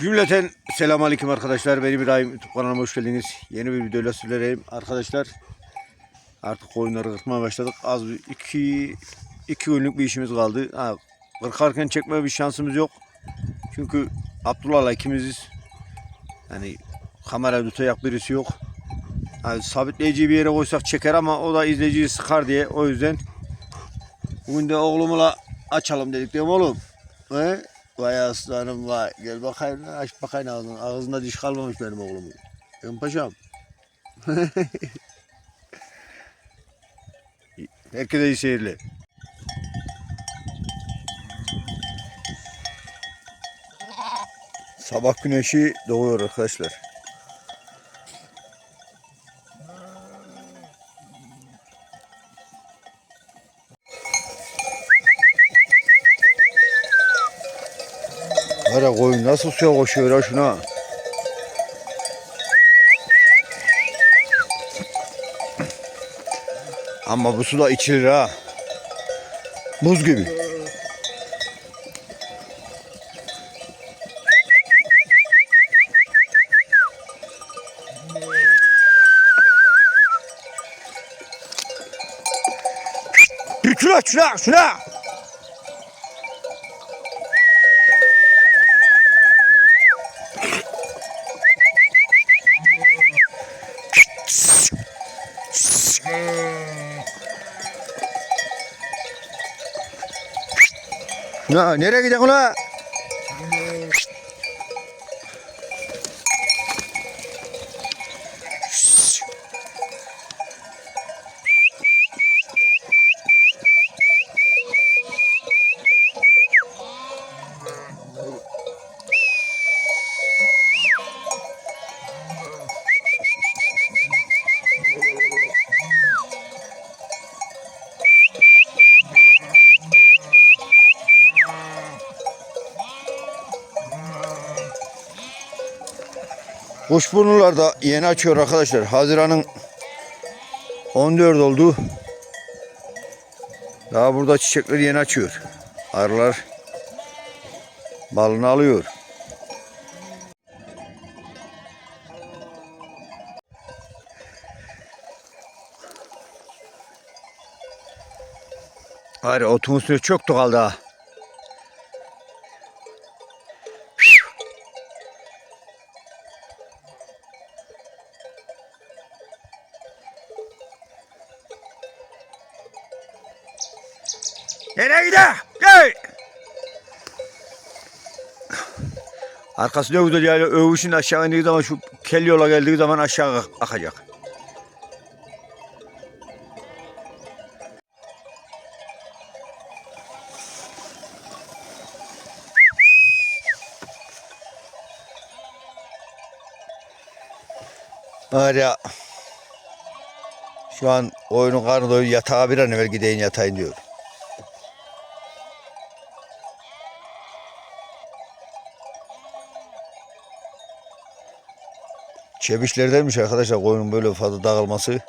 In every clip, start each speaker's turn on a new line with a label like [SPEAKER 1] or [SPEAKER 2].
[SPEAKER 1] Cümleten selam aleyküm arkadaşlar. Benim İbrahim YouTube kanalıma hoş geldiniz. Yeni bir videoyla sizlerleyim. Arkadaşlar artık koyunları kırpmaya başladık. Az bir iki, iki günlük bir işimiz kaldı. Ha, kırkarken çekme bir şansımız yok. Çünkü Abdullah'la ikimiziz. Yani kamera tutacak birisi yok. Yani sabitleyici bir yere koysak çeker ama o da izleyiciyi sıkar diye. O yüzden bugün de oğlumla açalım dedik değil mi oğlum? He? Vay aslanım vay. Gel bakayım lan, aç bakayım ağzını. Ağzında diş kalmamış benim oğlumun. Ben paşam. Herkese iyi seyirler. Sabah güneşi doğuyor arkadaşlar. Ara koyun nasıl suya koşuyor ha şuna. Ama bu su da içilir ha. Buz gibi. Şuna şuna şuna. Ya nereye gidiyorsun ulan? Kuşburnular da yeni açıyor arkadaşlar. Haziran'ın 14 oldu. Daha burada çiçekler yeni açıyor. Arılar balını alıyor. Otun üstüne çok kaldı ha. Gel. Arkası ne güzel yani övüşün aşağı indiği zaman şu kel yola geldiği zaman aşağı ak- akacak. Ya. Şu an oyunun karnı doyuyor yatağa bir an evvel gideyim yatayım diyor. Çebişlerdenmiş arkadaşlar koyunun böyle fazla dağılması.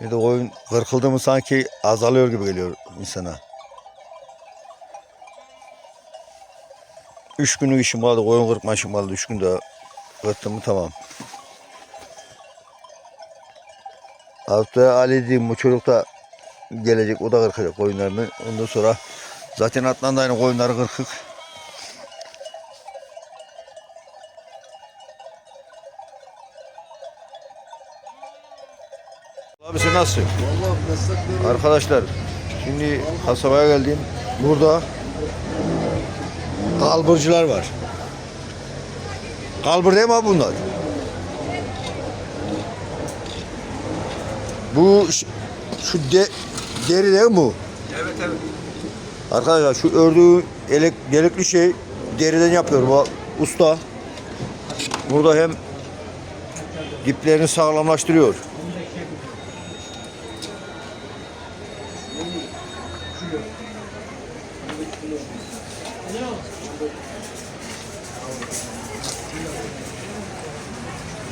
[SPEAKER 1] Bir de koyun kırkıldı mı sanki azalıyor gibi geliyor insana. Üç günlük işim kaldı koyun kırpma işim kaldı. Üç günde kırptım mı tamam. Haftaya Ali diyeyim bu çocuk da gelecek o da kırkacak koyunlarını. Ondan sonra zaten Atlan da aynı koyunları kırkık.
[SPEAKER 2] Meslekleri
[SPEAKER 1] Arkadaşlar şimdi kasabaya geldim. Burada kalburcular var. Kalbur değil mi abi bunlar? Bu şu de, deri değil mi bu?
[SPEAKER 2] Evet evet.
[SPEAKER 1] Arkadaşlar şu ördüğü elek, delikli şey deriden yapıyor bu usta. Burada hem diplerini sağlamlaştırıyor.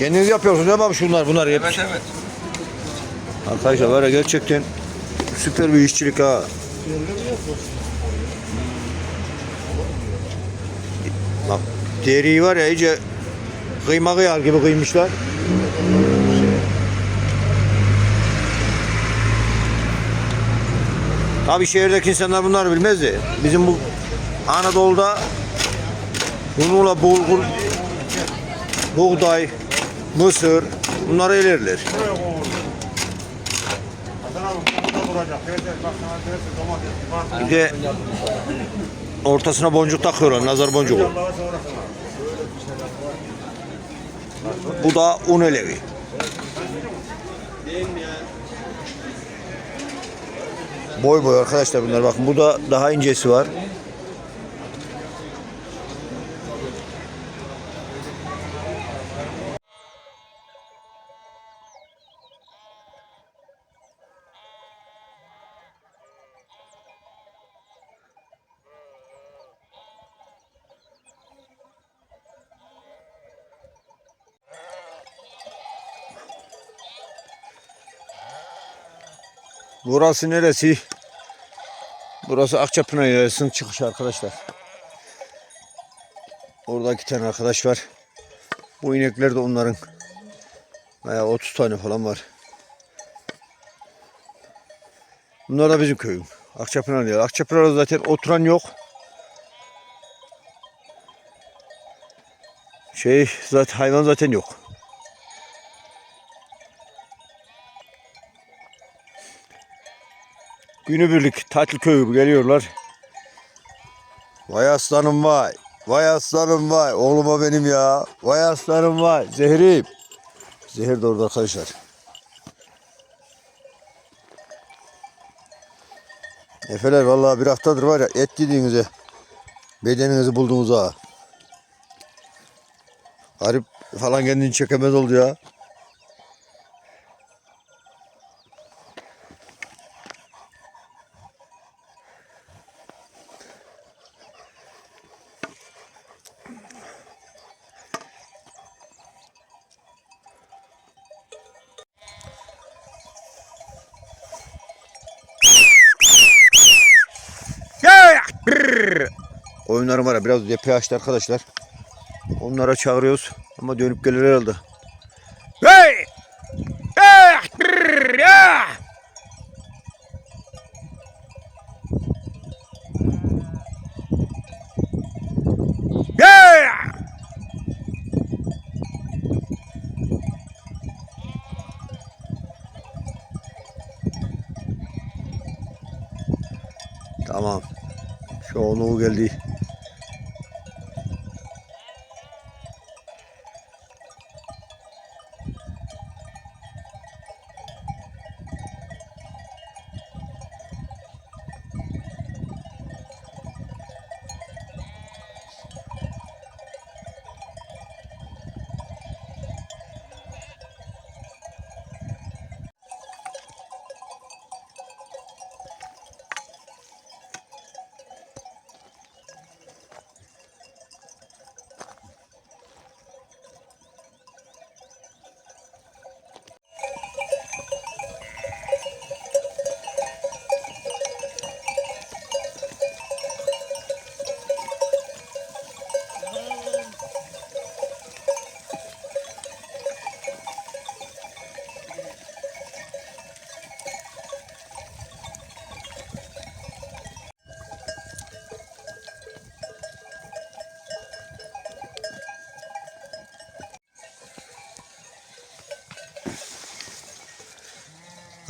[SPEAKER 1] Kendiniz yapıyorsunuz değil mi abi şunlar bunlar hep?
[SPEAKER 2] Evet evet.
[SPEAKER 1] Arkadaşlar ya gerçekten süper bir işçilik ha. Bak Deriyi var ya iyice kıyma kıyar gibi kıymışlar. Tabi şehirdeki insanlar bunları bilmez de bizim bu Anadolu'da bununla bulgur, buğday, mısır bunları ilerler. Bir de ortasına boncuk takıyorlar, nazar boncuğu. Bu da un elevi. Boy boy arkadaşlar bunlar bakın burada daha incesi var. Burası neresi? Burası Akçapınar Yaylası'nın çıkışı arkadaşlar. Orada iki tane arkadaş var. Bu inekler de onların. Bayağı 30 tane falan var. Bunlar da bizim köyüm. Akçapınar diyor. Akçapınar'da zaten oturan yok. Şey zaten hayvan zaten yok. Günübirlik tatil köyü geliyorlar. Vay aslanım vay. Vay aslanım vay. Oğluma benim ya. Vay aslanım vay. Zehrim. Zehir de orada arkadaşlar. Efeler vallahi bir haftadır var ya et yediğinize bedeninizi buldunuz ha. Garip falan kendini çekemez oldu ya. Koyunlarım var ya biraz açtı arkadaşlar. Onlara çağırıyoruz ama dönüp gelir herhalde. Hey! Ah! Brrr! Ya! Ya! Tamam. Şu onu geldi.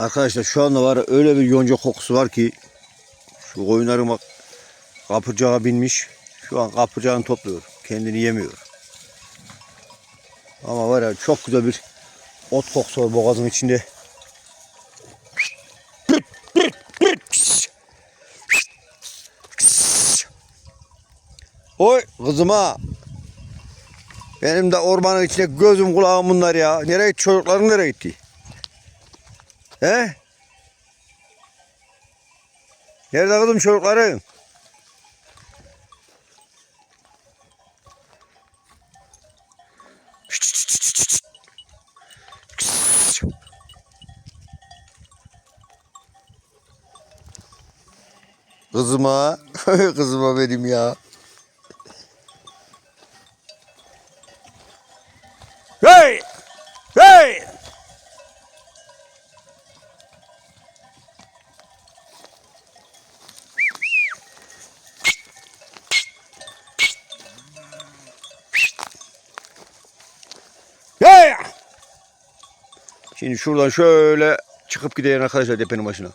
[SPEAKER 1] Arkadaşlar şu anda var öyle bir yonca kokusu var ki şu koyunların bak kapıcağa binmiş. Şu an kapıcağını topluyor. Kendini yemiyor. Ama var ya çok güzel bir ot kokusu var boğazın içinde. Oy kızıma. Benim de ormanın içinde gözüm kulağım bunlar ya. Nereye gitti çocukların nereye gitti? He? Nerede kızım çocukların? Kızıma, kızıma benim ya. Şimdi şuradan şöyle çıkıp gideyim arkadaşlar tepenin başına.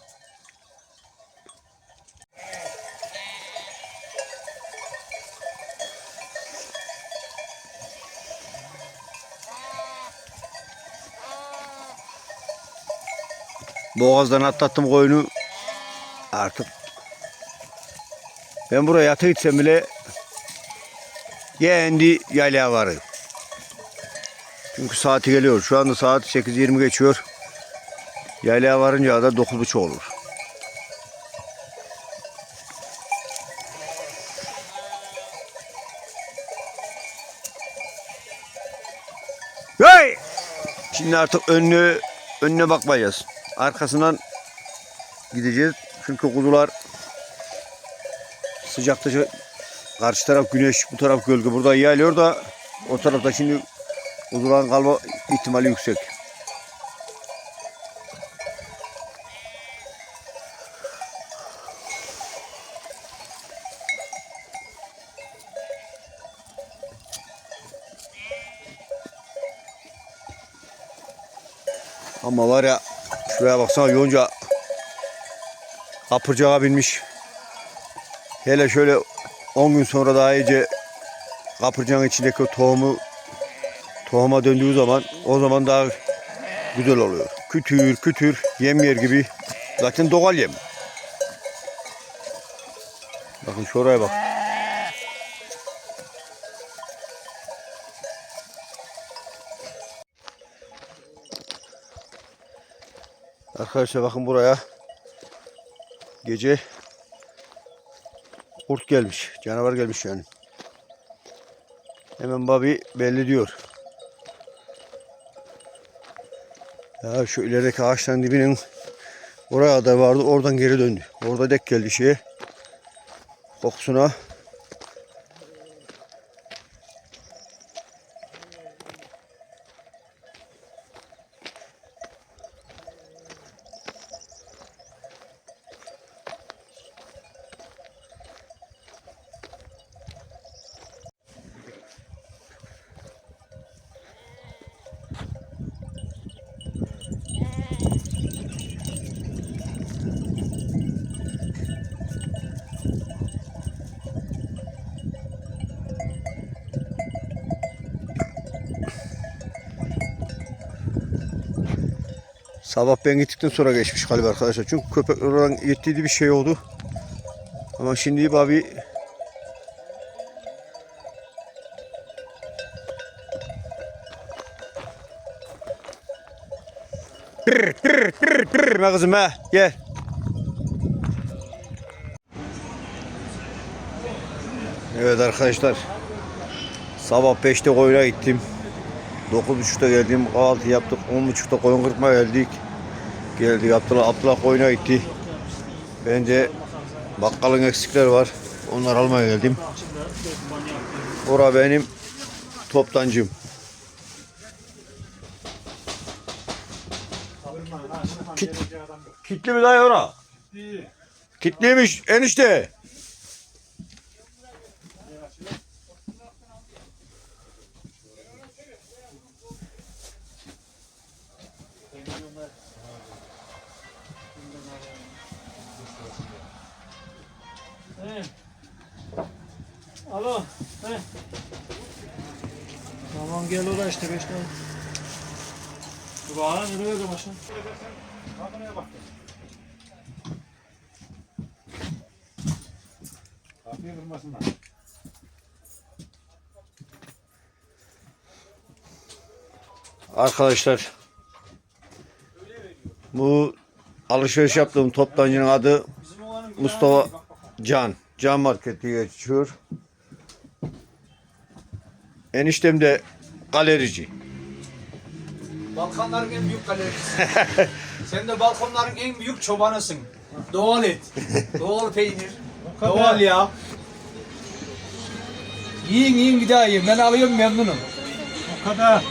[SPEAKER 1] Boğazdan atlattım koyunu. Artık ben buraya yatı gitsem bile kendi yaylaya varım. Çünkü saati geliyor. Şu anda saat 8.20 geçiyor. Yaylaya varınca da 9.30 olur. Hey! Şimdi artık önüne önüne bakmayacağız. Arkasından gideceğiz. Çünkü kuzular sıcakta karşı taraf güneş, bu taraf gölge. Burada yayılıyor da o tarafta şimdi kuzuların kalma ihtimali yüksek. Ama var ya şuraya baksana yonca kapırcağa binmiş. Hele şöyle 10 gün sonra daha iyice kapırcağın içindeki tohumu tohuma döndüğü zaman o zaman daha güzel oluyor. Kütür kütür yem yer gibi. Zaten doğal yem. Bakın şuraya bak. Arkadaşlar bakın buraya gece kurt gelmiş. Canavar gelmiş yani. Hemen babi belli diyor. Ya şu ilerideki ağaçların dibinin oraya da vardı. Oradan geri döndü. Orada dek geldi şeye. Kokusuna. Sabah ben gittikten sonra geçmiş galiba arkadaşlar. Çünkü köpek oradan yettiydi bir şey oldu. Ama şimdi abi Tır tır tır tır be kızım ha gel. Evet arkadaşlar. Sabah 5'te koyuna gittim. 9.30'da geldim. Kahvaltı yaptık. 10.30'da koyun kırpmaya geldik. Geldik Abdullah, Abdullah koyuna gitti. Ben de bakkalın eksikler var. Onları almaya geldim. Ora benim toptancım. Kit, kitli mi dayı ora? Kitliymiş enişte.
[SPEAKER 3] Alo. He. Tamam gel oraya işte beş tane. Dur bana nereye gidiyor başına?
[SPEAKER 2] Kapıyı kırmasınlar.
[SPEAKER 1] Arkadaşlar bu alışveriş yaptığım toptancının adı Mustafa Can. Can Market diye geçiyor. Eniştem de galerici.
[SPEAKER 4] Balkanların en büyük galerisi. Sen de balkonların en büyük çobanısın. Doğal et, doğal peynir, doğal yağ. Yiyin yiyin bir daha yiyin. Ben alıyorum memnunum.
[SPEAKER 3] O kadar.